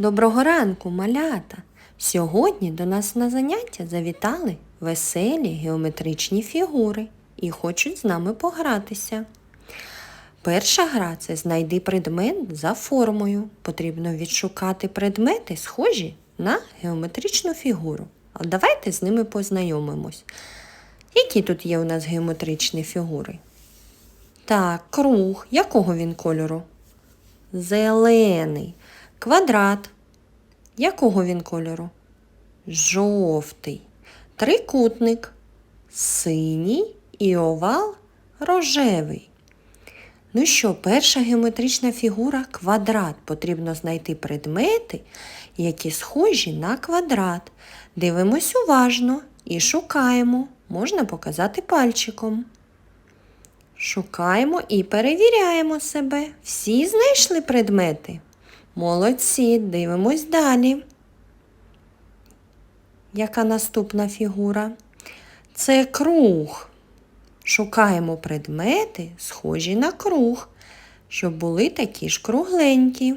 Доброго ранку, малята! Сьогодні до нас на заняття завітали веселі геометричні фігури і хочуть з нами погратися. Перша гра це знайди предмет за формою. Потрібно відшукати предмети, схожі на геометричну фігуру. А давайте з ними познайомимось. Які тут є у нас геометричні фігури? Так, круг. Якого він кольору? Зелений. Квадрат. Якого він кольору? Жовтий. Трикутник. Синій і овал рожевий. Ну що, перша геометрична фігура квадрат. Потрібно знайти предмети, які схожі на квадрат. Дивимось уважно і шукаємо. Можна показати пальчиком. Шукаємо і перевіряємо себе. Всі знайшли предмети? Молодці, дивимось далі. Яка наступна фігура? Це круг. Шукаємо предмети, схожі на круг, щоб були такі ж кругленькі.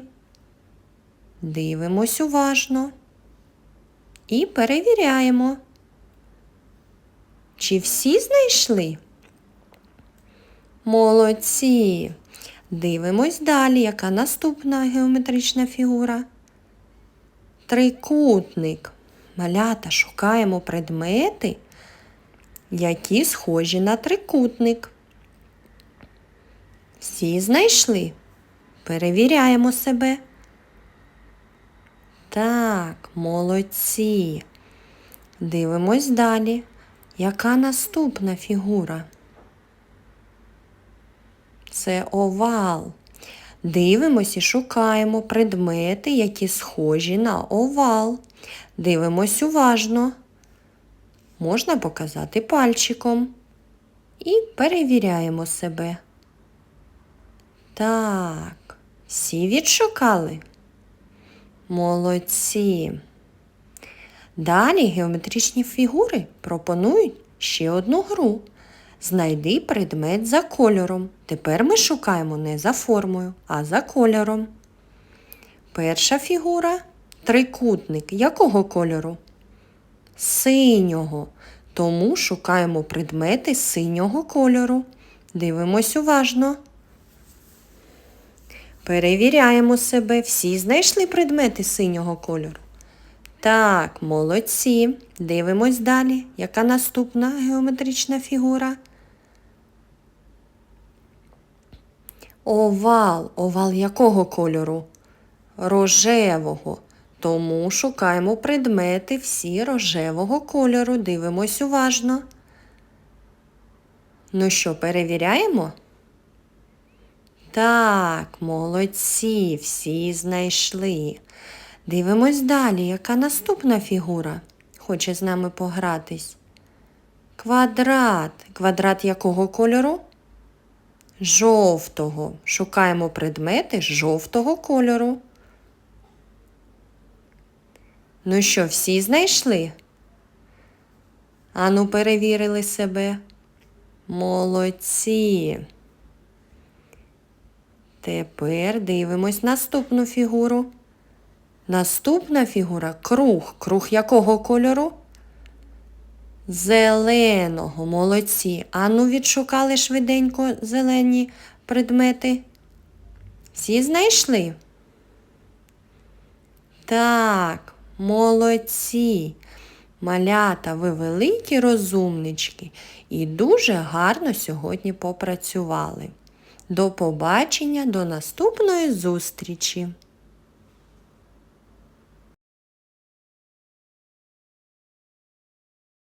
Дивимось уважно і перевіряємо. Чи всі знайшли? Молодці. Дивимось далі, яка наступна геометрична фігура. Трикутник. Малята шукаємо предмети, які схожі на трикутник. Всі знайшли? Перевіряємо себе. Так, молодці. Дивимось далі. Яка наступна фігура? Це овал. Дивимось і шукаємо предмети, які схожі на овал. Дивимось уважно. Можна показати пальчиком. І перевіряємо себе. Так, всі відшукали? Молодці. Далі геометричні фігури пропонують ще одну гру. Знайди предмет за кольором. Тепер ми шукаємо не за формою, а за кольором. Перша фігура трикутник. Якого кольору? Синього. Тому шукаємо предмети синього кольору. Дивимось уважно. Перевіряємо себе. Всі знайшли предмети синього кольору. Так, молодці. Дивимось далі. Яка наступна геометрична фігура? Овал. Овал якого кольору? Рожевого. Тому шукаємо предмети всі рожевого кольору. Дивимось уважно. Ну що, перевіряємо? Так, молодці, всі знайшли. Дивимось далі, яка наступна фігура хоче з нами погратись. Квадрат. Квадрат якого кольору? Жовтого. Шукаємо предмети жовтого кольору. Ну що, всі знайшли? Ану, перевірили себе. Молодці. Тепер дивимось наступну фігуру. Наступна фігура круг. Круг якого кольору? Зеленого, молодці. Ану, відшукали швиденько зелені предмети. Всі знайшли? Так, молодці. Малята, ви великі розумнички і дуже гарно сьогодні попрацювали. До побачення, до наступної зустрічі!